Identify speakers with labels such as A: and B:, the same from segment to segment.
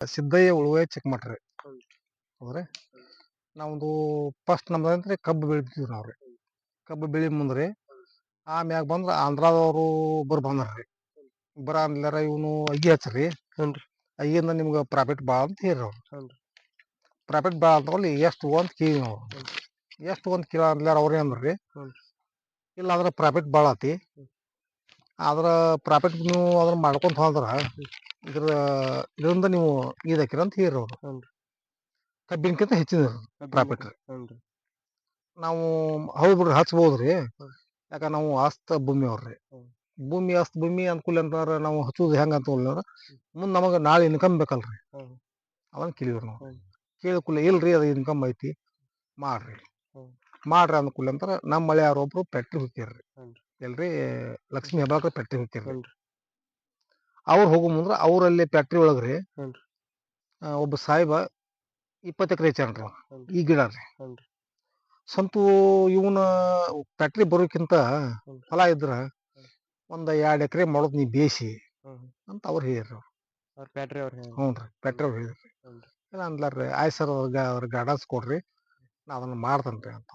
A: ಸಿದ್ದಯ್ಯ ಉಳುವೆ ಚಿಕ್ಕಮಟ್ರಿ. ಹೌದ್ರಿ? ನಾವೊಂದು ಫಸ್ಟ್ ನಮ್ದು ಅಂದ್ರೆ ಕಬ್ಬು ಬೆಳಿತೀವಿ ನಾವ್ರಿ ಕಬ್ಬು ಬೆಳಿ ಮುಂದ್ರಿ ಆಮ್ಯಾಗ ಬಂದ್ರ ಆಂಧ್ರದವರು ಒಬ್ಬರು ಬಂದ್ರಿ ಬರ ಅಂದ್ಲಾರ ಇವನು ಅಗಿ ಹಚ್ಚ್ರಿ ಅಗಿಯಿಂದ ನಿಮ್ಗೆ ಪ್ರಾಫಿಟ್ ಭಾಳ ಅಂತ ಹೇಳ್ರಿ ಅವ್ರು. ಪ್ರಾಫಿಟ್ ಭಾಳ ಅಂತವಲ್ಲಿ ಎಷ್ಟು ಅಂತ ಕೇಳಿ ನಾವು. ಎಷ್ಟು ಒಂದು ಕಿಲೋ ಅಂದ್ಲಾರ ಅವ್ರೇ ಅಂದ್ರಿ. ಇಲ್ಲ ಅದ್ರ ಪ್ರಾಫಿಟ್ ಭಾಳ ಆತಿ. ಆದ್ರ ಪ್ರಾಫಿಟ್ ನೀವು ಅದ್ರ ಮಾಡ್ಕೊಂತ ಹೋದ್ರ ಇದ್ರ ಇದರಿಂದ ನೀವು ಇದಾಕಿರ ಅಂತ ಹೇಳಿರಿ ಅವ್ರು. ಕಬ್ಬಿನಕ್ಕಿಂತ ಹೆಚ್ಚಿನ ಪ್ರಾಫಿಟ್ ನಾವು ಹೌದು ಬಿಡ್ರಿ ಹಚ್ಬೋದ್ರಿ.
B: ರೀ
A: ಯಾಕ ನಾವು ಆಸ್ತ ಭೂಮಿ ಅವ್ರಿ. ಭೂಮಿ ಆಸ್ತ ಭೂಮಿ ಅನುಕೂಲ ಅಂತಾರ ನಾವು ಹಚ್ಚುದು ಹೆಂಗ ಅಂತ ಮುಂದ್ ನಮಗ ನಾಳೆ ಇನ್ಕಮ್ ಬೇಕಲ್ರಿ. ಅವನ್ ಕೇಳಿವ್ರಿ ನಾವು.
B: ಕೇಳ
A: ಕೇಳಿದ ಕೂಡಲೇ ಇಲ್ರಿ ಅದು ಇನ್ಕಮ್ ಐತಿ ಮಾಡ್ರಿ. ಮಾಡ್ರಿ ಅನುಕೂಲ ಅಂತಾರ ನಮ್ಮ ಮಳೆ ಯಾರೊಬ್ರು ಪೆಟ್ರಿ
B: ಹೋಗ್ತೀರ್ರಿ.
A: ಎಲ್ರಿ ಲಕ್ಷ್ಮೀ ಹೆಬ್ಬಾಳ್ಕರ್ ಪೆಟ್ರಿ
B: ಹ್ಞೂನ್ರಿ.
A: ಅವ್ರು ಹೋಗೋ ಮುಂದ್ರೆ ಅವರಲ್ಲಿ ಫ್ಯಾಕ್ಟ್ರಿ ಒಳಗ್ರಿ
B: ಹ್ಞೂನ್ರಿ.
A: ಒಬ್ಬ ಸಾಹೇಬ ಇಪ್ಪತ್ತು ಎಕರೆ ಹೆಚ್ಚಾನ್ರಿ ಅವ.
B: ಹ್ಞೂನ್ರಿ.
A: ಈ ಗಿಡ ರೀ
B: ಹ್ಞೂನ್ರಿ.
A: ಸಂತು ಇವನ ಫ್ಯಾಕ್ಟ್ರಿ ಬರೋಕ್ಕಿಂತ
B: ಫಲ
A: ಹೊಲ ಇದ್ರ ಒಂದ್ ಎರಡ್ ಎಕರೆ ಮಾಡೋದ್ ನೀ ಬೇಸಿ. ಅಂತ ಅವ್ರು ಹೇಳಿರಿ ಅವ್ರು.
B: ಅವ್ರ ಬ್ಯಾಟ್ರಿ ಅವ್ರ
A: ಹ್ಞೂ ರೀ ಫ್ಯಾಕ್ಟ್ರಿ ಅವ್ರು ಹೇಳಿದ್ರಿ
B: ಹ್ಞೂನ್ರಿ.
A: ಇಲ್ಲ ಅಂದ್ಲಾರ್ರಿ ಆಯ್ತು ಸರ್ ಅವ್ರಿಗೆ ಅವ್ರ ಗೈಡೆನ್ಸ್ ಕೊಡ್ರಿ ನಾ ಅದನ್ನ ಮಾಡ್ತೇನ್ರಿ ಅಂತ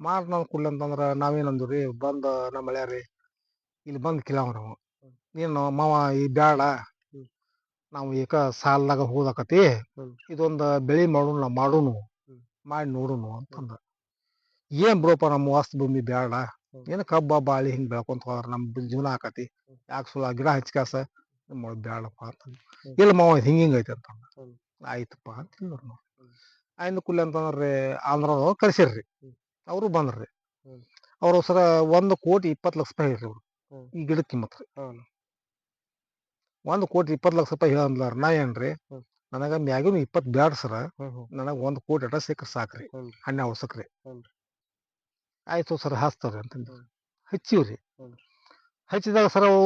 A: ಮಾಡಿ ನಾನು ಕೊಡ್ಲಿ ಅಂತಂದ್ರೆ ನಾವೇನಂದ್ರಿ ಬಂದು ಬಂದ ನಮ್ಮ ಮಳ್ಯಾರಿ ಇಲ್ಲಿ ಬಂದು ಕಿಲಾವ್ರಿ ಅವ ನೀನು ಮಾವ ಈ ಬ್ಯಾಡ ನಾವು ಏಕ ಸಾಲದಾಗ ಹೋದಾಕತಿ ಇದೊಂದು ಬೆಳೆ ಮಾಡೋಣ ಮಾಡೋನು. ಮಾಡಿ ನೋಡುನು ಅಂತಂದ ಏನ್ ಬಿಡಪ್ಪ ನಮ್ಮ ವಾಸ್ತು ಭೂಮಿ
B: ಬೇಡ
A: ಏನು ಕಬ್ಬ ಬಾಳಿ ಹಿಂಗೆ ಬೆಳ್ಕೊಂತ ಹೋದ್ರ ನಮ್ಮ ಜೀವನ ಆಕತಿ. ಯಾಕೆ ಸುಲ ಗಿಡ ಹಚ್ಕಾಸ ಮಾಡೋದ್ ಬೇಡಪ್ಪ ಅಂತ. ಇಲ್ಲ ಮಾವ ಹಿಂಗೆ ಹಿಂಗೆ ಐತೆ ಐತಿ ಅಂತ
B: ಹ್ಮ್.
A: ಆಯ್ತಪ್ಪ ಅಂತ ಹೇಳಿದ್ರು ನಾವು. ಆಯ್ತು ಕುಲ್ಲ ಅಂತಂದ್ರೆ ಆಂಧ್ರದವ್ರು ಕರ್ಸಿರ್ರಿ. ಅವರು ಬಂದ್ರಿ. ಅವ್ರ ಸರ ಒಂದು ಕೋಟಿ ಇಪ್ಪತ್ತು ಲಕ್ಷ ರೂಪಾಯಿ ಹೇಳ್ರಿ ಅವ್ರು. ಈ ಗಿಡಕ್ಕೆ ಕಿಮ್ಮತ್ ರೀ
B: ಹ್ಞೂ.
A: ಒಂದು ಕೋಟಿ ಇಪ್ಪತ್ತು ಲಕ್ಷ ರೂಪಾಯಿ ಹೇಳಂದ್ಲಾರ ನಾ ಏನ್ರಿ. ನನಗ ಮ್ಯಾಗಿನ ಇಪ್ಪತ್ತು ಬ್ಯಾಡ ಸರ ನನಗ ಒಂದು ಕೋಟಿ ಅಟ ಸಿಕ್ಕ್ರೆ ಸಾಕ್ರಿ
B: ಹ್ಞೂನ್ರಿ. ಅವಸಕ್ರಿ.
A: ಆಯ್ತು ಸರ್ ಹಾಸ್ತಾವ್ರಿ ಅಂತಂದು. ಹಚ್ಚಿವ್ರಿ. ಹಚ್ಚಿದಾಗ ಸರ್ ಅವು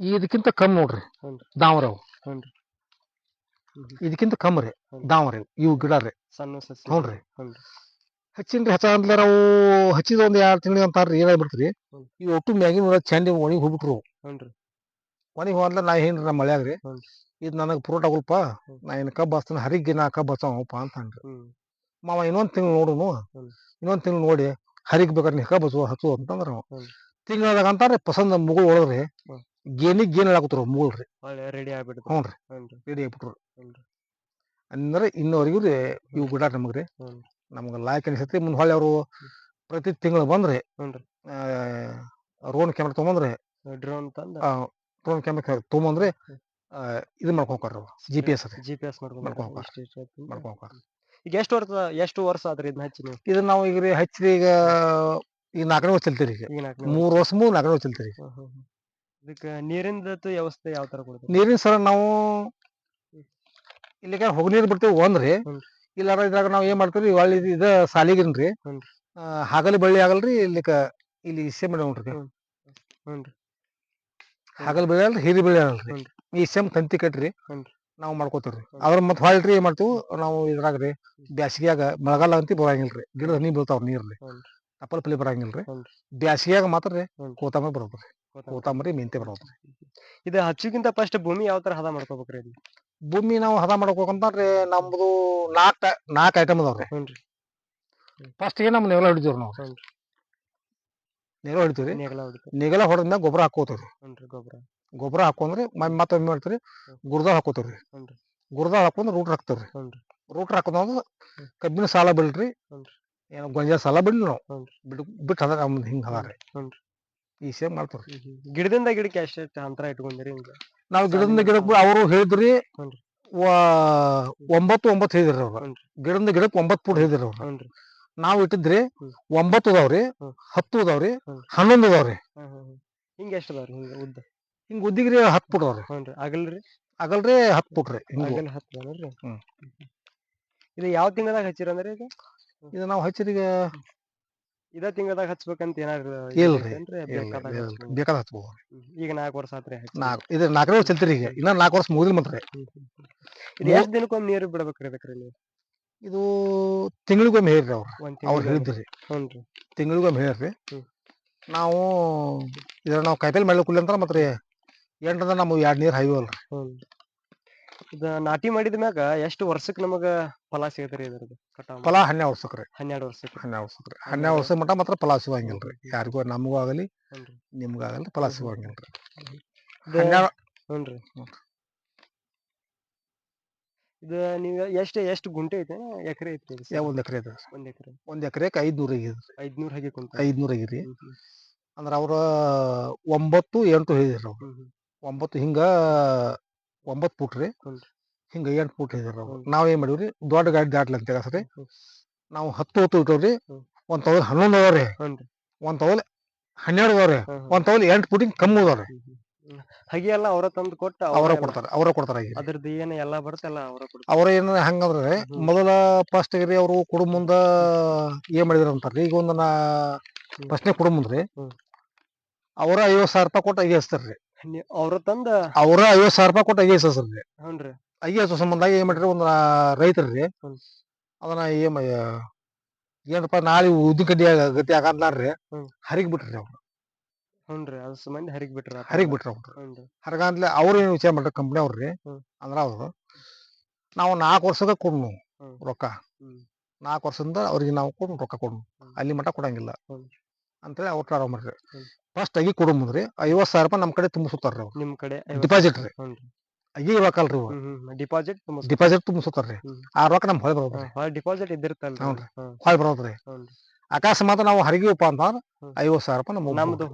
A: ಇದಕ್ಕಿಂತ ಕಮ್ಮಿ ನೋಡ್ರಿ
B: ದಾವರವು.
A: ಇದಕ್ಕಿಂತ ಕಮ್ಮಿ ರೀ. ದಾವರ ಇವು ಗಿಡ ರೀ
B: ಸಣ್ಣ ಸಸಿ
A: ಹ್ಞೂನ್ರಿ.
B: ಹ್ಞೂನ್ರಿ.
A: ಹಚ್ಚಿನ್ರಿ ಹಚ್ಚ ಅಂದ್ಲಾರ ಅವು ಹಚ್ಚಿದ ಒಂದ್ ಎರಡು ತಿಂಗಳಿಗೆ ಅಂತಾರ್ರಿ ಏನಾಗ್ಬಿಡ್ತ್ರಿ. ಇವು ಒಟ್ಟು ಮ್ಯಾಗಿನ ಚಂಡಿ ಒಣಗಿ ಹೋಗ್ಬಿಟ್ರು ಹೋದ್ರೆ ಹೋದ್ಲ ನಾ ಏನ್ರಿ ನಮ್ಮ ಮಳ್ಯಾಗ್ರಿ
B: ಹ್ಮ್.
A: ಇದು ನನಗೆ ಫ್ರೂಟ್ ಆಗುಲ್ಪ. ನಾ ಏನು ಕಬ್ಬು ಹಚ್ತೀನಿ ಹರಿಗೆ ನಾ ಕಬ್ಬು ಹಚ್ಚವಪ್ಪ ಅಂತ ಅಂದ್ರಿ
B: ಹ್ಮ್.
A: ಮಾವ ಇನ್ನೊಂದ್ ತಿಂಗಳು ನೋಡು
B: ಇನ್ನೊಂದು
A: ಇನ್ನೊಂದ್ ತಿಂಗಳು ನೋಡಿ ಹರಿಗ್ ಬೇಕಾದ್ರೆ ನೀ ಕಬ್ಬು ಹಚ್ಚು ಹಚ್ಚು ಅಂತಂದ್ರ
B: ಹ್ಮ್.
A: ತಿಂಗಳದಾಗ ಪಸಂದ ಪಸಂದ್ ಮುಗುಳ್ ಒಳಗ್ರಿ
B: ಹ್ಮ್.
A: ಗೇನಿಗ್ ಗೇನ್ ಹೇಳಾಕತ್ರು ಮುಗುಳ್ರಿ
B: ಒಳ್ಳೆ ರೆಡಿ ಆಗ್ಬಿಡ್ತು
A: ಹ್ಞೂನ್ರಿ
B: ಹ್ಞೂನ್ರಿ.
A: ರೆಡಿ ಆಗ್ಬಿಟ್ರು
B: ಹ್ಞೂನ್ರಿ.
A: ಅಂದ್ರೆ ಇನ್ನೋರಿಗೂ ರೀ ಇವು ಗಿಡ ನಮಗ್ರಿ
B: ಹ್ಮ್.
A: ನಮ್ಗೆ ಲಾಯಕ್ ಅನಿಸತಿ ಮುಂದೆ ಹೊಳ್ಳಿ ಅವರು ಪ್ರತಿ ತಿಂಗಳು ಬಂದ್ರಿ
B: ಹ್ಞೂನ್ರಿ.
A: ರೋನ್ ಕ್ಯಾಮ್ರಾ ತೊಗೊಂಬಂದ್ರೆ
B: ಡ್ರೋನ್ ತಂದ
A: ಡ್ರೋನ್ ಕ್ಯಾಮ್ರಾ ತೊಗೊಂಬಂದ್ರೆ. ಇದು ಮಾಡ್ಕೊಂಡ್ರ ಜಿ ಪಿ ಎಸ್ ರೀ
B: ಜಿ ಪಿ ಎಸ್ ಮಾಡ್ಕೊಂಡ್
A: ಮಾಡ್ಕೊಂಡ್
B: ಹೋಗ್ತಾರೆ. ಇಷ್ಟ್ ಇಷ್ಟ್ ಹೊತ್ತಿಂದ.
A: ಮಾಡ್ಕೊಂಡ್ ಹೋಗ್ತಾರ.
B: ಈಗ ಎಷ್ಟು ವರ್ಷ ಎಷ್ಟು ವರ್ಷ ಆದ್ರಿ ಇದನ್ನ ಹಚ್ಚಿ ನೀವು?
A: ಇದನ್ನ ನಾವು ಈಗ ರೀ ಹಚ್ಚಿರಿ ಈಗ ಈಗ ನಾಲ್ಕನೇ ವರ್ಷ ಚಲ್ತೀರಿ ಈಗ. ಮೂರು ವರ್ಷ ಮೂರು ನಾಲ್ಕನೇ ವರ್ಷ ಚಲ್ತೀರಿ
B: ಇದಕ್ಕೆ ನೀರಿಂದತ್ತು ವ್ಯವಸ್ಥೆ ಯಾವ ತರ ಕೊಡ್ತೀವಿ
A: ನೀರಿನ ಸರ ನಾವು ಇಲ್ಲಿಗೆ ಹೋಗಿ ನೀರು ಬಿಡ್ತೀವಿ ಒಂದ್ರಿ. ಇಲ್ಲಾರ ಇದ್ರಾಗ ನಾವು ಏನ್ ಮಾಡ್ತೀವಿ ಒಳ್ಳೆ ಇದ ಸಾಲಿಗಿನ್ರಿ. ಹಾಗಲಿ ಬಳ್ಳಿ ಆಗಲ್ರಿ ಇಲ್ಲಿಕ ಇಲ್ಲಿ ಸೇಮ್ ನೋಡ್ರಿ
B: ಹ್ಞೂ ಹ್ಞೂನ್ರಿ.
A: ಹಾಗಲ್ ಬೆಳೆ ಅಲ್ರಿ ಹಿರಿ ಬೆಳೆ ಅಲ್ರಿ. ಈ ಸೇಮ್ ತಂತಿ ಕಟ್ರಿ ನಾವು ಮಾಡ್ಕೋತೀವ್ರಿ. ಅದ್ರ ಮತ್ತೆ ಹೊಳ್ರಿ ಏನ್ ಮಾಡ್ತೀವಿ ನಾವು ಇದ್ರಾಗ್ರಿ ಬ್ಯಾಸಿಗ್ಯಾಗ ಮಳೆಗಾಲ ಅಂತಿ ಬರಂಗಿಲ್ರಿ. ಗಿಡದ ಹನಿ ಬೀಳ್ತಾವ
B: ನೀರ್ರಿ.
A: ತಪ್ಪಲ್ ಪಲಿ ಬರಂಗಿಲ್ರಿ. ಬ್ಯಾಸಿಗ್ಯಾಗ ಮಾತ್ರ ರೀ. ಕೋತಂಬರಿ ಬರೋದ್ರಿ. ಕೋತಂಬರಿ ಮೆಂತೆ ಬರೋದ್ರಿ.
B: ಇದು ಹಚ್ಚಿಗಿಂತ ಫಸ್ಟ್ ಭೂಮಿ ಯಾವ ತರ ಹದ ಮಾಡ್ಕೋಬೇಕ್ರಿ
A: ಭೂಮಿ ನಾವು ಹದ ಮಾಡ್ಕೋಬೇಕಂತಂದ್ರೆ ನಮ್ದು ನಾಕ್ ನಾಲ್ಕು ಐಟಮ್ ಅದಾವ್ರಿ. ಫಸ್ಟ್ ಏನ್ ನಮ್ ನೆಲ ಹಿಡಿತೀವ್ರಿ ನಾವು.
B: ಹ್ಞೂನ್ರಿ.
A: ಹೊಡಿತೀವಿ
B: ನೇಗಿಲ ಹೊಡಿತೀರಿ
A: ನೆಗಲ ಹೊಡೆದ್ಮ್ಯಾಗ ಗೊಬ್ಬರ ಹಾಕೋತೀವಿ
B: ಹ್ಞೂನ್ರಿ ಗೊಬ್ಬರ
A: ಗೊಬ್ಬರ ಹಾಕೊಂಡ್ರಿ ಮತ್ತೆ ಏನ್ ಮಾಡ್ತೀರಿ. ಗುರ್ದಾಳ ಹಾಕೋತೀವ್ರಿ. ಗುರ್ದಾಳ ಹಾಕೊಂಡ್ ರೂಟ್ ಹಾಕ್ತೇವ್ರಿ
B: ಹ್ಞೂನ್ರಿ.
A: ರೂಟ್ ಹಾಕೋದು ಕಬ್ಬಿನ ಸಾಲ ಬಿಡ್ರಿ. ಏನು ಗೊಂಜಾಳ ಸಾಲ ಬಿಡ್ಲಿ ನಾವು ಬಿಟ್ಟು ಬಿಟ್ಟು ಅದ ನಮ್ದು ಹಿಂಗೆ ಅದಾರಿ. ಈ ಸೇಮ್ ಮಾಡ್ತೀವ್ರಿ.
B: ಗಿಡದಿಂದ ಗಿಡಕ್ಕೆ ಎಷ್ಟು ಅಂತರ ಇಟ್ಕೊಂಡಿರಿ ಹಿಂಗ
A: ನಾವು ಗಿಡದಿಂದ ಗಿಡಕ್ಕೆ ಅವರು ಹೇಳಿದ್ರಿ ಒಂಬತ್ತು ಒಂಬತ್ತು ಹೇಳಿದ್ರಿ ಅವ್ರು. ಗಿಡದಿಂದ ಗಿಡಕ್ಕೆ ಒಂಬತ್ತು ಫುಟ್ ಹೇಳಿದ್ರಿ ಅವ್ರು. ನಾವು ಇಟ್ಟಿದ್ರಿ. ಒಂಬತ್ತು ಅದಾವ್ರಿ. ಹತ್ತು ಅದಾವ್ರಿ. ಹನ್ನೊಂದು ಅದಾವ್ರಿ.
B: ಹಿಂಗ ಎಷ್ಟು ಅದಾವ್ರಿ ಹಿಂಗ ಉದ್ದ?
A: ಹಿಂಗ ಉದ್ದಿಗ್ರಿ ಹತ್ತು ಫುಟ್ ಅದಾವ್ರಿ.
B: ಹ್ಞೂನ್ರಿ. ಅಗಲ್ರಿ?
A: ಅಗಲ್ರಿ ಹತ್ತು ಫುಟ್ ರೀ ಹಿಂಗ.
B: ಅಗಲ್ ಹತ್ತು ಅದಾವ್ರಿ
A: ಹ್ಮ್.
B: ಇದು ಯಾವ ತಿಂಗಳದಾಗ ಹಚ್ಚಿರಂದ್ರಿ ಇದು?
A: ಇದು ನಾವು ಹಚ್ಚಿರೀಗ
B: ಇದ ತಿಂಗಳದಾಗ ಹಚ್ಬೇಕಂತ ಏನಾದ್ರು
A: ಇಲ್ರಿ.
B: ಬೇಕಾದಾಗ ಹಚ್ಬೋದು.
A: ಬೇಕಾದ ಹಚ್ಬೋದು.
B: ಹ್ಮ್. ಈಗ ನಾಲ್ಕು ವರ್ಷ ಆತ್ರಿ ಹಚ್ಚಿ
A: ನಾಲ್ಕು ಇದು ನಾಲ್ಕನೇ ವರ್ಷ ಚಲ್ತಿರಿ ಈಗ. ಇನ್ನ ನಾಲ್ಕು ವರ್ಷ ಮುಗಿದ್ ಮತ್ತೆ
B: ಹ್ಮ್ ಹ್ಮ್ ಹ್ಮ್. ಇದು ಎಷ್ಟ್ ದಿನಕ್ಕೊಮ್ಮೆ ನೀರು ಬಿಡ್ಬೇಕ್ರಿ ಬೇಕ್ರಿ ನೀವು?
A: ಇದು ತಿಂಗಳಿಗೊಮ್ಮೆ ಹೇಳ್ರಿ ಅವ್ರು. ಅವ್ರು ಹೇಳಿದ್ರಿ
B: ಹ್ಞೂನ್ರಿ
A: ತಿಂಗಳಿಗೊಮ್ಮೆ ಹೇಳ್ರಿ.
B: ಹ್ಮ್.
A: ನಾವು ಇದ್ರ ನಾವು ಕಾಯಿಪಲ್ಲೆ ಮಾಡ್ಲಿಕ್ಕೆ ಅಂತ ಮತ್ತೆ ರೀ ಎಂಟದ ನಮ್ಗೆ ಎರಡು ನೀರು ಹಾಯ್ವಲ್ರಿ
B: ಹ್ಞೂ ಇದ ನಾಟಿ ಮಾಡಿದ ಮ್ಯಾಗ ಎಷ್ಟು ವರ್ಷಕ್ಕೆ ನಮಗ ಫಲ ಸಿಗತ್ರಿ ಇದ್ರದ್ದು ಕಟಾವ್
A: ಫಲ ಹನ್ನೆರಡು ವರ್ಷಕ್ರಿ
B: ಹನ್ನೆರಡು ವರ್ಷಕ್ಕೆ
A: ಹನ್ನೆರಡು
B: ವರ್ಷಕ್ರಿ
A: ಹನ್ನೆರಡು ವರ್ಷ ಮಟ್ಟ ಮಾತ್ರ ಫಲ ಸಿಗಂಗಿಲ್ರಿ. ಯಾರಿಗೂ ನಮಗೂ ಆಗಲಿ
B: ನಿಮ್ಗಾಗಲಿ
A: ನಿಮ್ಗೂ ಆಗಲಿ ಫಲ
B: ಸಿಗಂಗಿಲ್ರಿ. ಹನ್ನೆರಡು
A: ಹ್ಞೂ ರೀ. ಹನ್ನೆರಡು ಹ್ಞೂ.
B: ಇದು ನೀವು ಎಷ್ಟು ಎಷ್ಟು ಗುಂಟೆ ಐತೆ ಎಕರೆ ಐತಿ ಸರ್?
A: ಒಂದ್ ಎಕರೆ ಇದೆ
B: ಒಂದು ಎಕರೆ.
A: ಒಂದು ಎಕರೆಗೆ ಐದ್ನೂರ ಆಗಿದ್ರಿ
B: ಐದ್ನೂರ್ ಹಾಗೆ ಕುಂತ
A: ಐದ್ನೂರ ಆಗಿರಿ ಅಂದ್ರ ಅವ್ರ ಒಂಬತ್ತು ಎಂಟು ಹೇಳಿದ್ರು ಅವ್ರು. ಒಂಬತ್ತು ಹಿಂಗ ಒಂಬತ್ತು ಫುಟ್ ರೀ. ಹಿಂಗ ಎಂಟು ಫುಟ್ ಹೇಳಿದ್ರು ಅವ್ರು. ನಾವ್ ಏನ್ ಮಾಡಿವ್ರಿ ದೊಡ್ಡ ಗಾಡಿ ದಾಟ್ಲಿ ಅಂತ ಹೇಳಿ ನಾವು ಹತ್ತು ಹೊತ್ತು ಇಟ್ಟವ್ರಿ. ಒಂದ್ ತವಲ್ ಹನ್ನೊಂದು ಅದಾವ್ರಿ. ಒಂದ್ ತವಲ್ ಹನ್ನೆರಡು ಅದಾವ್ರಿ ಒಂದ್ ತವಲ್ ಎಂಟು ಫುಟಿಂಗ್ ಕಮ್ಮಿ ಅದಾವ್ರಿ
B: ಹಾಗೆ ಎಲ್ಲ ಅವ್ರ ತಂದು ಕೊಟ್ಟ
A: ಅವರ ಕೊಡ್ತಾರ ಅವರ ಕೊಡ್ತಾರೆ
B: ಅದ್ರದ್ದು ಏನ್ ಎಲ್ಲಾ ಬರುತ್ತೆ ಎಲ್ಲ ಅವ್ರ ಕೊಡ್ತಾರ
A: ಅವ್ರ ಏನ ಹಂಗಂದ್ರೆ. ಮೊದಲ ಫಸ್ಟ್ ರೀ ಅವರು ಕೊಡು ಮುಂದ ಏನ್ ಮಾಡಿದ್ರ ಅಂತಾರ್ರಿ ಈಗ ಒಂದ ನಾ. ಪ್ರಶ್ನೆ ಕೊಡು ಮುಂದ್ರಿ ಅವರ ಐವತ್ ಸಾವಿರ ರೂಪಾಯಿ ಕೊಟ್ಟು ಅಗಿಸ್ತಾರ್ರಿ
B: ರೀ ಅವ್ರ ತಂದ
A: ಅವ್ರ ಐವತ್ ಸಾವಿರ ರೂಪಾಯಿ ಕೊಟ್ಟು ಅಗಿಸ್ತಾರ್ರಿ
B: ಹ್ಞೂನ್ರಿ
A: ಹಚ್ಚೋ ಸಂಬಂಧ ಏನ್ ಮಾಡ್ರಿ ಒಂದು ರೈತರ್ರಿ. ಅದನ್ನ ಏನ್ ಏನಪ್ಪ ನಾಳೆ ಉದ್ದಿನ ಕಡ್ಡಿ ಗತಿ ಆಗಂತಾರ್ರಿ. ಹರಿಗ್ ಬಿಟ್ರಿ ಅವ್ರು
B: ಹ್ಞೂನ್ರಿ. ಅದ್ ಸಂಬಂಧ ಹರಿಗ್ ಬಿಟ್ರ
A: ಹರಿಗ್ ಬಿಟ್ರ ಅವ್ರು. ಹರಗಂದ್ಲೆ ಅವ್ರು ಏನ್ ವಿಚಾರ ಮಾಡ್ರಿ ಕಂಪ್ನಿ ಅವ್ರಿ
B: ಹ್ಮ್.
A: ಅಂದ್ರ ಅವ್ರು ನಾವು ನಾಲ್ಕು ವರ್ಷದ ಕೊಡ್ನು
B: ಹ್ಮ್.
A: ರೊಕ್ಕ.
B: ಹ್ಮ್.
A: ನಾಲ್ಕು ವರ್ಷದಿಂದ ಅವ್ರಿಗೆ ನಾವು ಕೊಡ್ನು ರೊಕ್ಕ ಕೊಡ್ನು.
B: ಹ್ಮ್.
A: ಅಲ್ಲಿ ಮಟ್ಟ ಕೊಡಂಗಿಲ್ಲ.
B: ಹ್ಮ್.
A: ಅಂತೇಳಿ ಅವ್ರ ಪ್ರಾರಂಭ ಮಾಡ್ರಿ.
B: ಹ್ಮ್.
A: ಫಸ್ಟ್ ಅಗಿ ಕೊಡು ಮುಂದ್ರಿ ಐವತ್ ಸಾವಿರ ರೂಪಾಯಿ ನಮ್ ಕಡೆ ತುಂಬಿಸುತ್ತಾರ ಅವ್ರು.
B: ನಿಮ್ ಕಡೆ
A: ಡಿಪಾಸಿಟ್ ರೀ. ಅಗಿ ರೊಕ್ಕಲ್ರಿ
B: ರೀ ಡಿಪಾಸಿಟ್
A: ಡಿಪಾಸಿಟ್ ತುಂಬಿಸುತ್ತಾರ್ರಿ
B: ಹ್ಮ್.
A: ಆ ರೊಕ್ಕ ನಮ್ ಹೊಳೆ ಬರೋದ್ರಿ.
B: ಡಿಪಾಸಿಟ್ ಇದ್ದಿರ್ತಲ್ರಿ.
A: ಹೊಳೆ ಬರೋದ್ರಿ. ಅಕಸ್ಮಾತ್ ನಾವು ಹರಿಗಿವಪ್ಪ ಅಂತಂದ್ರ
B: ಹ್ಮ್.
A: ಐವತ್ ಸಾವಿರ ರೂಪಾಯಿ ನಮ್ಗೆ
B: ನಮ್ದು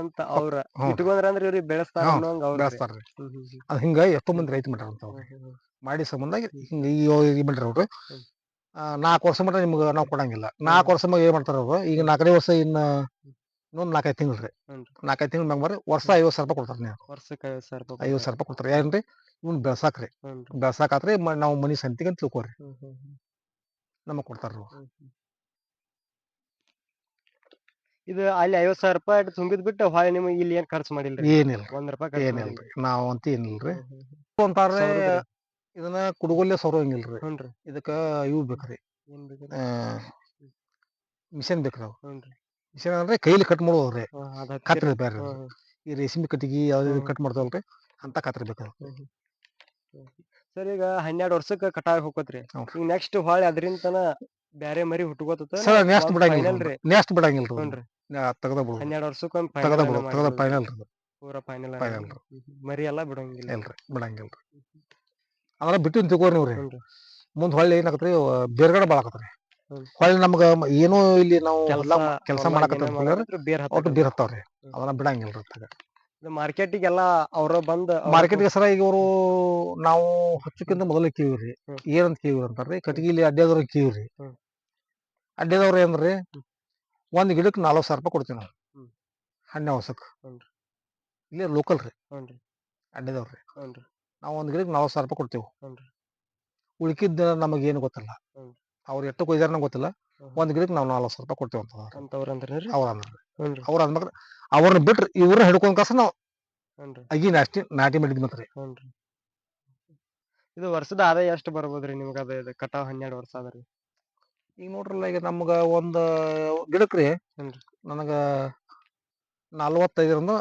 B: ಅಂತ ಅವ್ರ
A: ಹ್ಞೂ
B: ಇಟ್ಕೊಂಡ್ರ ಅಂದ್ರೆ ಇವ್ರಿಗೆ ಬೆಳೆಸ್ತಾರ
A: ಹ್ಞೂ.
B: ಅನ್ನೋಂಗ ಅವ್ರ
A: ಬೆಳೆಸ್ತಾರ್ರಿ
B: ಹ್ಮ್ ಹ್ಮ್ ಹ್ಮ್.
A: ಅದ್ ಹಿಂಗ ಎಷ್ಟೋ ಮಂದಿ ರೈತ ಮಾಡ್ಯಾರ ಅಂತ ಅವ್ರು
B: ಹ್ಮ್ ಹ್ಮ್ ಹ್ಮ್.
A: ಮಾಡಿ ಸಂಬಂಧ
B: ಹ್ಮ್.
A: ಹಿಂಗ ಈ ಈ ಮಾಡ್ರಿ ಅವ್ರು
B: ಹ್ಮ್.
A: ನಾಲ್ಕು ವರ್ಷ ಮಟ್ಟ ನಿಮ್ಗೆ ನಾವು ಕೊಡಂಗಿಲ್ಲ ನಾಲ್ಕು ವರ್ಷ ಮ್ಯಾಗ ಏನ್ ಮಾಡ್ತಾರ ಅವ್ರು ಈಗ
B: ಹ್ಮ್.
A: ನಾಲ್ಕನೇ ವರ್ಷ ಇನ್ನ ಇನ್ನೊಂದ್ ನಾಲ್ಕೈದು ತಿಂಗಳು ರೀ
B: ಹ್ಞೂನ್ರಿ.
A: ನಾಲ್ಕೈದು ತಿಂಗಳು ಮ್ಯಾಗ ಬರ್ರಿ ವರ್ಷ ಐವತ್ ಸಾವಿರ ರೂಪಾಯಿ ಕೊಡ್ತಾರ ನೀವು
B: ವರ್ಷಕ್ಕೆ ಐವತ್ ಸಾವಿರ ರೂಪಾಯಿ
A: ಐವತ್ ಸಾವಿರ ರೂಪಾಯಿ ಕೊಡ್ತಾರೆ ಏನ್ರಿ ಇವ್ನ ಬೆಳ್ಸಾಕ್ರಿ
B: ಬೆಳಸಾಕ್ರಿ
A: ಬೆಳ್ಸಾಕಾತ್ರಿ ಮ- ನಾವು ಮನಿ ಸಂತಿಗೆ ಅಂತ ತಿಳ್ಕೊರಿ
B: ಹ್ಮ್ ಹ್ಮ್ ಹ್ಮ್.
A: ನಮಗ್ ಕೊಡ್ತಾರ
B: ಹ್ಮ್ ಹ್ಮ್. ಇದು ಅಲ್ಲಿ ಐವತ್ ಸಾವಿರ ರೂಪಾಯಿ ತುಂಬಿದ್ ಬಿಟ್ಟು ಹೊಳೆ ನಿಮಗೆ ಇಲ್ಲಿ ಏನ್ ಖರ್ಚು ಮಾಡಿಲ್ಲ
A: ಏನಿಲ್ಲ.
B: ಒಂದ್ ರೂಪಾಯಿ ಖರ್ಚು ಮಾಡಿಲ್ರಿ.
A: ಏನಿಲ್ರಿ ನಾವ್ ಅಂತ ಏನಿಲ್ರಿ. ಅಂತಾರ್ರಿ
B: ಸೌರದ್ರಿ.
A: ಇದನ್ನ ಕುಡುಗೊಲ್ಲೆ ಸೌರಂಗಿಲ್ರಿ
B: ಹ್ಞೂನ್ರಿ
A: ಇದಕ್ಕ ಇವು ಬೇಕ್ರಿ.
B: ಏನ್ ಬೇಕ್ರಿ?
A: ಮಿಷನ್ ಬೇಕ್ರಿ ಅವು ಮಿಷನ್ ಅಂದ್ರೆ ಕೈಲಿ ಕಟ್ ಮಾಡೋದ್ರಿ
B: ಹ್ಮ್ ಅದ್ ಹತ್ತಿರ
A: ಕತ್ರಿ ಬೇರೆ ಈ ರೇಷ್ಮೆ ಕಟ್ಟಿಗೆ ಯಾವ್ದು
B: ಹ್ಮ್.
A: ಕಟ್ ಮಾಡ್ತಾವಲ್ರಿ ಅಂತ ಕತ್ರಿ ಬೇಕು
B: ಸರ್ ಈಗ ಹನ್ನೆರಡ್ ವರ್ಷಕ್ಕ ಕಟಾವ್ ಹೋಗತ್ರಿ. ಈಗ ನೆಕ್ಸ್ಟ್ ಹೊಳೆ ಅದರಿಂತನ ಬ್ಯಾರೆ ಮರಿ ಹುಟ್ಕೋತದ
A: ಸರ್ ನೆಕ್ಸ್ಟ್ ಬಿಡಂಗಿಲ್ಲ
B: ರೀ.
A: ನೆಕ್ಸ್ಟ್ ಬಿಡಂಗಿಲ್ರಿ
B: ಹ್ಞೂನ್ರಿ.
A: ತೆಗದ ಬಿಡು.
B: ಹನ್ನೆರಡು ವರ್ಷಕ್ಕೊಮ್ಮೆ
A: ತೆಗದ
B: ಫೈನಲ್
A: ಬಿಡುದು ಫೈನಲ್
B: ಪೂರ ಫೈನಲ್ ಮರಿ ಎಲ್ಲಾ ಬಿಡಂಗಿಲ್ಲ.
A: ಇಲ್ರಿ ಬಿಡಂಗಿಲ್ರಿ ಅಂದ್ರ ಬಿಟ್ಟು ತಿಳ್ಕೊರಿ ನೀವ್ರಿ ಮುಂದ್ ಹೊಳ್ಳಿ ಏನಾಗತ್ರಿ ಬೇರ್ಗಡೆ ಬಾಳಕತ್ರಿ.
B: ಹ್ಮ್.
A: ಹೊಳ್ಳಿ ನಮ್ಗ ಏನು ಏನೋ ಇಲ್ಲಿ ನಾವು
B: ಕೆಲಸ
A: ಕೆಲಸ ಮಾಡಕತ್ತ
B: ಬೇರ್
A: ಒಟ್ಟು ಬೇರ್ ಹತ್ತಾವ್ರಿ.
B: ಹ್ಮ್.
A: ಅದನ್ನ ಬಿಡಂಗಿಲ್ರಿ ಅತ್ತಾಗ.
B: ಮಾರ್ಕೆಟಿಗೆಲ್ಲ ಅವ್ರ ಬಂದ್
A: ಮಾರ್ಕೆಟ್ಗೆ ಸರ ಈಗ ಇವರು ನಾವು ಹಚ್ಚಕ್ಕಿಂತ ಮೊದಲೇ ಕೇಳಿವ್ರಿ.
B: ಹ್ಮ್.
A: ಏನಂತ ಕೇಳಿವ್ರಿ ಅಂತಾರ್ರಿ. ಕಟಗಿಲಿ ಅಡ್ಡಾದ್ರ ಕೇಳಿವ್ರಿ.
B: ಹ್ಮ್.
A: ಅಡ್ಡಾದವ್ರ ಏನ್ರಿ. ಒಂದ್ ಗಿಡಕ್ಕೆ ನಲ್ವತ್ತು ಸಾವಿರ ರೂಪಾಯಿ ಕೊಡ್ತೀವಿ ನಾವು. ಹಣ್ಣೆ ಹೊಸಕ್.
B: ಹ್ಞೂನ್ರಿ.
A: ಇಲ್ಲೇ ಲೋಕಲ್ ರೀ.
B: ಹ್ಞೂನ್ರಿ
A: ಅಡ್ಡಾದವ್ರಿ
B: ಹ್ಞೂನ್ರಿ
A: ನಾವು ಒಂದ್ ಗಿಡಕ್ಕೆ ನಲ್ವತ್ತು ಸಾವಿರ ರೂಪಾಯಿ ಕೊಡ್ತೇವೆ.
B: ಹ್ಞೂನ್ರಿ
A: ಉಳ್ಕಿದ್ದ ನಮಗೆ ಏನು ಗೊತ್ತಿಲ್ಲ.
B: ಹ್ಮ್.
A: ಅವ್ರು ಎಷ್ಟು ಕೊಯ್ದಾರ ಗೊತ್ತಿಲ್ಲ.
B: ಒಂದು
A: ಒಂದ್ ಗಿಡಕ್ಕೆ ನಾವು ನಲ್ವತ್ತು ಸಾವಿರ ರೂಪಾಯಿ ಕೊಡ್ತೀವಿ ಅಂತ
B: ಅಂತವ್ರ ಅಂದ್ರಿ
A: ಅವ್ರ ಅಂದ್ರೆ.
B: ಹ್ಞೂನ್ರಿ
A: ಅವ್ರ ಅಂದ್ಮ್ಯಾಗ ಅವ್ರನ್ನ ಬಿಟ್ರಿ ಇವ್ರನ್ನ ಹಿಡ್ಕೊಂಡ್ ಕಸ ನಾವು
B: ಹ್ಞೂನ್ರಿ
A: ಅಗಿ ನಾಟಿ ನಾಟಿ ಮಾಡಿದ್ ಮಾತ್ರಿ
B: ಹ್ಞೂನ್ರಿ ಇದು ವರ್ಷದ ಆದಾಯ ಎಷ್ಟು ಬರ್ಬೋದ್ರಿ ನಿಮ್ಗೆ ಅದ ಇದು ಕಟಾವ್ ಹನ್ನೆರಡು ವರ್ಷ ಆದ್ರಿ?
A: ಈಗ ನೋಡ್ರಲ್ಲ ಈಗ ನಮ್ಗ ಒಂದ್ ಗಿಡಕ್ ರೀ
B: ಹ್ಞೂನ್ರಿ.
A: ನನಗ ನಲ್ವತ್ತೈದರಿಂದ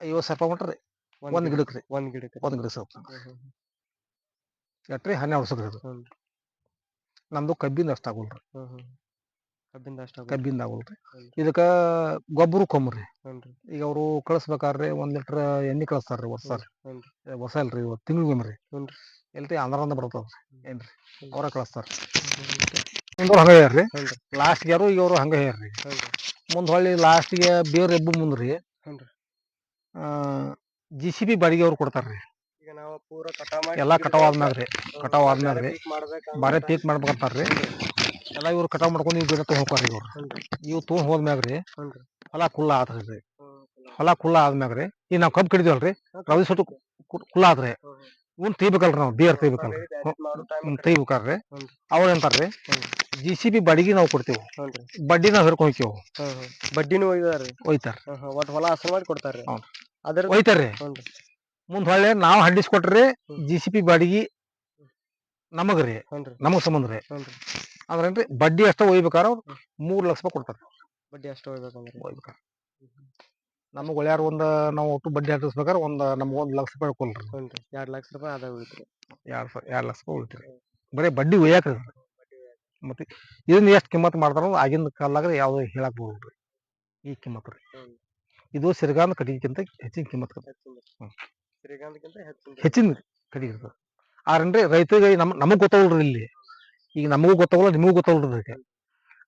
A: ಐವತ್ ಸಾವಿರ ರೂಪಾಯಿ ಮಟ್ಟ ರೀ ಒಂದ್
B: ಗಿಡ-
A: ಗಿಡಕ್. ರೀ
B: ಒಂದ್ ಗಿಡಕ್ಕೆ
A: ಒಂದ್ ಗಿಡ ಸಾವಿರ
B: ಹ್ಮ್.
A: ಎಟ್ರಿ ಹನ್ನೆರಡು ವರ್ಷದ
B: ಹ್ಞೂನ್ರಿ.
A: ನಮ್ದು ಕಬ್ಬಿಂದ ಅಷ್ಟ ಆಗೋಲ್ರಿ.
B: ಹ್ಮ್ ಹ್ಮ್. ಕಬ್ಬಿಂದ ಅಷ್ಟ ಹ್ಮ್.
A: ಇದಕ್ಕ ಗೊಬ್ಬರ ಕೊಮ್ಮರಿ
B: ಹ್ಞೂನ್ರಿ.
A: ಈಗ ಅವರು ಕಳಿಸ್ಬೇಕಾದ್ರೆ ಒಂದ್ ಲೀಟರ್ ಎಣ್ಣೆ ಕಳಿಸ್ತಾರ್ರಿ ಹೊಸ
B: ಹೊಸ
A: ವರ್ಷ ಅಲ್ರಿ ತಿಂಗಳಿಗೊಮ್ಮರಿ
B: ಹ್ಞೂನ್ರಿ.
A: ಎಲ್ರಿ ಆಂಧ್ರದಿಂದ ಏನ್ರಿ? ಅವರ ಕಳಿಸ್ತಾರ. ಮುಂದೆ ಹಂಗ ಹೇಳ್ರಿ
B: ಹ್ಞೂನ್ರಿ.
A: ಲಾಸ್ಟ್ ಯಾರು ಈಗ ಅವರು ಹಂಗ ಹೇಳ್ರಿ
B: ಹ್ಞೂನ್ರಿ.
A: ಮುಂದ್ ಹೊಳ್ಳಿ ಲಾಸ್ಟ್ಗೆ ಬೇರ್ ಎಬ್ಬು ಮುಂದ್ರಿ
B: ಹ್ಞೂನ್ರಿ.
A: ಜಿ ಸಿ ಬಿ ಬಾಡಿಗೆ ಅವ್ರು ಕೊಡ್ತಾರ್ರಿ
B: ಈಗ ನಾವು ಪೂರ ಕಟಾವ್ ಮಾಡಿ
A: ಎಲ್ಲಾ ಕಟಾವ್ ಆದ್ಮ್ಯಾಗ್ರಿ ಕಟಾವ್
B: ಆದ್ಮೇಲೆ
A: ಆದ್ಮ್ಯಾಗ್ರಿ ಬಾರಿ ಪೀಕ್ ಮಾಡ್ಬೇಕಂತಾರ್ರಿ ಎಲ್ಲ ಇವ್ರು ಕಟಾವ್ ಮಾಡ್ಕೊಂಡು ಇವ್ ಗಿಡ ಹೋಗ್ತಾರೆ ಹೋಗ್ತಾರ್ರಿ ಇವ್ರು ಇವ್ ತಗೊಂಡ್ ಹೋದ್ಮ್ಯಾಗ್ರಿ
B: ಹ್ಞೂನ್ರಿ
A: ಹೊಲ ಕುಲ್ಲ ಆತ್ರಿ ಹೊಲ ಕುಲ್ಲ ಆದ್ಮ್ಯಾಗ್ರಿ ಈಗ ನಾವು ಕಬ್ಬು ಕಡಿದೀವಲ್ರಿ. ರವಿ ಸುಟ್ಟು ಕುಲ್ಲ ಆದ್ರಿ ಇವ್ನ ತೆಗಿಬೇಕಲ್ರಿ ನಾವು ಬೇರ್ ತೆಗಿಬೇಕಲ್ರಿ
B: ಕಡೆ.
A: ತೆಗಿಬೇಕ್ರಿ ಅವ್ರ ಎಂತಾರ್ರಿ. ಜಿ ಸಿ ಬಿ ಬಾಡಿಗೆ ನಾವು ಕೊಡ್ತೇವೆ. ಬಡ್ಡಿ ನಾವು ಹಿಡ್ಕೊಂಡ್ ಹೋಗ್ತೇವೆ
B: ಬಡ್ಡಿನೂ ಒಯ್ದಾರ್ರಿ.
A: ಒಯ್ತಾರ.
B: ಹೊಲ ಹಸನ ಮಾಡಿ ಕೊಡ್ತಾರ್ರಿ. ಅದ್ರ
A: ಒಯ್ತಾರ್ರಿ. ಮುಂದ್ ಹೊಳ್ಳಿ ನಾವ್ ಹಡ್ಡಿಸ್ಕೊಟ್ರಿ. ಜಿ ಸಿ ಬಿ ಬಾಡಿಗೆ ನಮಗ್ರಿ ನಮಗ್ ಸಂಬಂಧ ರೀ. ಅಂದ್ರೇನ್ರಿ ಬಡ್ಡಿ ಅಷ್ಟ ಒಯ್ಬೇಕಾರ ಅವ್ರು ಮೂರ್ ಲಕ್ಷ ರೂಪಾಯಿ ಕೊಡ್ತಾರೆ.
B: ಬಡ್ಡಿ ಅಷ್ಟು ಹೋಗ್ಬೇಕಂದ್ರಿ
A: ಒಯ್ಬೇಕಾರ. ನಮಗೆ ಒಳ್ಳೆಯಾರ ಒಂದು ನಾವು ಒಟ್ಟು ಬಡ್ಡಿ ಹಾಕಿಸ್ಬೇಕಾರ ಒಂದು ನಮ್ಗೆ ಒಂದು ಲಕ್ಷ ರೂಪಾಯಿ ಕೊಲ್ರಿ
B: ಎರಡ್ ಲಕ್ಷ ರೂಪಾಯಿ ಆದಾಯ ಉಳಿತ್ರಿ
A: ಎರಡು ಎರಡು ಲಕ್ಷ ರೂಪಾಯಿ ಉಳಿತ್ರಿ ಬರೀ ಬಡ್ಡಿ ಒಯ್ಯಾಕ್ರಿ. ಮತ್ತೆ ಇದನ್ನ ಎಷ್ಟು ಕಿಮ್ಮತ್ ಮಾಡ್ತಾರ ಆಗಿನ ಕಾಲದಾಗ ಯಾವ್ದು ಹೇಳಕ್ ಬರ್ಬೋದ್ರಿ ಈ ಕಿಮ್ಮತ್ ರೀ. ಇದು ಸಿರಿಗಾಂಧ ಕಟ್ಟಿಗೆಕ್ಕಿಂತ ಹೆಚ್ಚಿನ ಕಿಮ್ಮತ್.
B: ಹೆಚ್ಚಿನ
A: ಕಟ್ಟಿಗೆ ಇರ್ತದೆ. ಆದ್ರೇನ್ರಿ ರೈತರಿಗೆ ನಮ್ ನಮಗ್ ಗೊತ್ತಾಗಲ್ರಿ ಇಲ್ಲಿ. ಈಗ ನಮಗೂ ಗೊತ್ತಾಗಲ್ಲ ನಿಮಗೂ ಗೊತ್ತಾಗಲ್ರಿ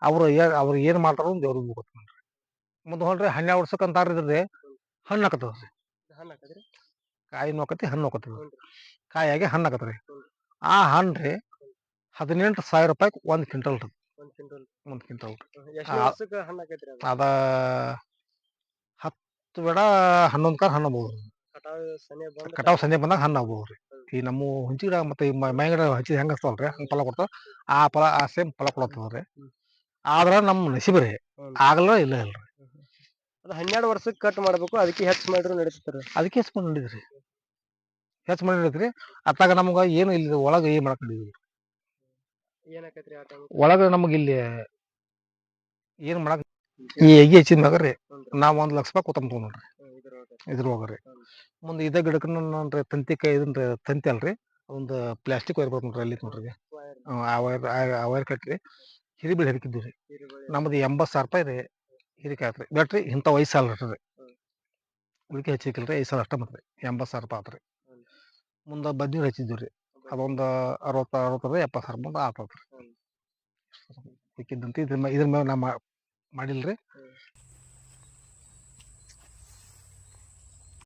A: ಅವ್ರು ಏ ಅವ್ರು ಏನ್ ಮಾಡ್ತಾರೋ ದೇವ್ರಿಗೂ ಅವ್ರಿಗೂ ಗೊತ್ತಾಗಲ್ರಿ ಮುಂದೆ ಹೊಲ್ರಿ ಹನ್ನೆರಡು ವರ್ಷಕ್ಕೆ ಅಂತಾರ ಇದ್ರಿ ಹಣ್ಣು ಹಾಕತ್ತದ್ರಿ
B: ಹಣ್ಣ್
A: ಕಾಯಿ ನೋಕತಿ ಹಣ್ಣು ಹೋಗತ್ತದ. ಕಾಯಾಗಿ ಹಣ್ಣು
B: ಹಾಕತ್ರಿ.
A: ಆ ಹಣ್ಣು ರೀ. ಹದಿನೆಂಟು ಸಾವಿರ ರೂಪಾಯಿ ಒಂದು ಕ್ವಿಂಟಲ್ ರೀ.
B: ಒಂದ್ ಕ್ವಿಂಟಲ್. ಹಣ್ಣ್ ಅದು?
A: ಹತ್ತು ಬೇಡ ಹನ್ನೊಂದು ಕಾರ್ ಹಣ್ಣು ಆಗ್ಬೋದು
B: ಕಟಾವ್
A: ಸಂಜೆ ಬಂದಾಗ ಹಣ್ಣು ಆಗ್ಬೋದು ರೀ ಈ ನಮ್ಮ ಹುಂಚಿ ಗಿಡ ಮತ್ತೆ ಈ ಗಿಡ ಹಚ್ಚಿ ಹೆಂಗ ಅಲ್ರಿ ಹಂಗ ಫಲ ಕೊಡ್ತಾವ? ಆ ಫಲ ಆ ಸೇಮ್ ಫಲ ಕೊಡತ್ತದ ರೀ
B: ಹ್ಮ್.
A: ಆದ್ರ ನಮ್ಮ ನಸೀಬ್ ರೀ. ಆಗಲ್ಲ ಇಲ್ಲ ಇಲ್ರಿ.
B: ಅದು ಹನ್ನೆರಡು ವರ್ಷಕ್ಕೆ ಕಟ್ ಮಾಡ್ಬೇಕು ಅದಕ್ಕೆ ಹೆಚ್ಚು ಮಾಡಿದ್ರು ನಡೀತೈತ್ರಿ
A: ಅದಕ್ಕೆ ಹೆಚ್ಚು ಮಾಡಿ ನಡೀತ್ರಿ ಹೆಚ್ಚು ಮಾಡಿ ನಡೀತ್ರಿ ಅತ್ತಾಗ ನಮ್ಗ ಏನು ಇಲ್ಲಿ ಒಳಗ ಏನ್ ಮಾಡಕ್ ನಡೀದ್ರಿ
B: ಏನ್ ಆಕೈತ್ರಿ ಆ ಟೈಮ್
A: ಒಳಗೆ ನಮಗೆ ಇಲ್ಲಿ ಏನ್ ಮಾಡಕ್ ಈ ಎಗಿ ಹೆಚ್ಚಿದ ಮ್ಯಾಗ ರೀ ನಾವ್ ಒಂದ್ ಲಕ್ಷ ರೂಪಾಯಿ ಕೊತ್ತಂಬ ತೊಗೊಂಡ್ರಿ ಇದ್ರೊಳಗ
B: ಹೋಗ್ರಿ.
A: ಮುಂದೆ ಇದೇ ಗಿಡಕ್ಕೆ ನೋಡ್ರಿ ತಂತಿ ಕೈ ಇದನ್ರಿ ತಂತಿ ಅಲ್ರಿ. ಒಂದು ಪ್ಲಾಸ್ಟಿಕ್ ವೈರ್ ಬರ್ತದೆ ನೋಡ್ರಿ ಅಲ್ಲಿ. ನೋಡ್ರಿ ಆ ವೈರ್ ಆ ವೈರ್ ಕಟ್ರಿ ಹಿರಿಬೀಳಿ ಹರಿಕಿದ್ವಿ ರೀ ನಮ್ದು ಎಂಬತ್ತು ಸಾವಿರ ರೂಪಾಯಿ ರೀ ಹಿರಿಕೆ ಆತ್ರಿ ಬಟ್ ರೀ ಇಂಥ ಐದು ಸಾಲ ರೀ
B: ಉಳಿಕೆ
A: ಉಳಿಕೆ ರೀ ಐದು ಸಾವಿರ ಅಷ್ಟ ಮತ್ತೆ ಎಂಬತ್ತು ಸಾವಿರ ರೂಪಾಯಿ ಆತ್ರಿ. ಮುಂದೆ ಬದ್ನೀರು ಹಚ್ಚಿದ್ವಿ ರೀ ಅದೊಂದು ಅರವತ್ತು ಅರವತ್ತರ ಎಪ್ಪತ್ತು ಸಾವಿರ ಮುಂದೆ ಆತತ್ರಿ ಇದ್ರ ಮೇಲೆ ಇದ್ರ ಮ್ಯಾಗ ನಾ ಮಾಡಿಲ್ರಿ.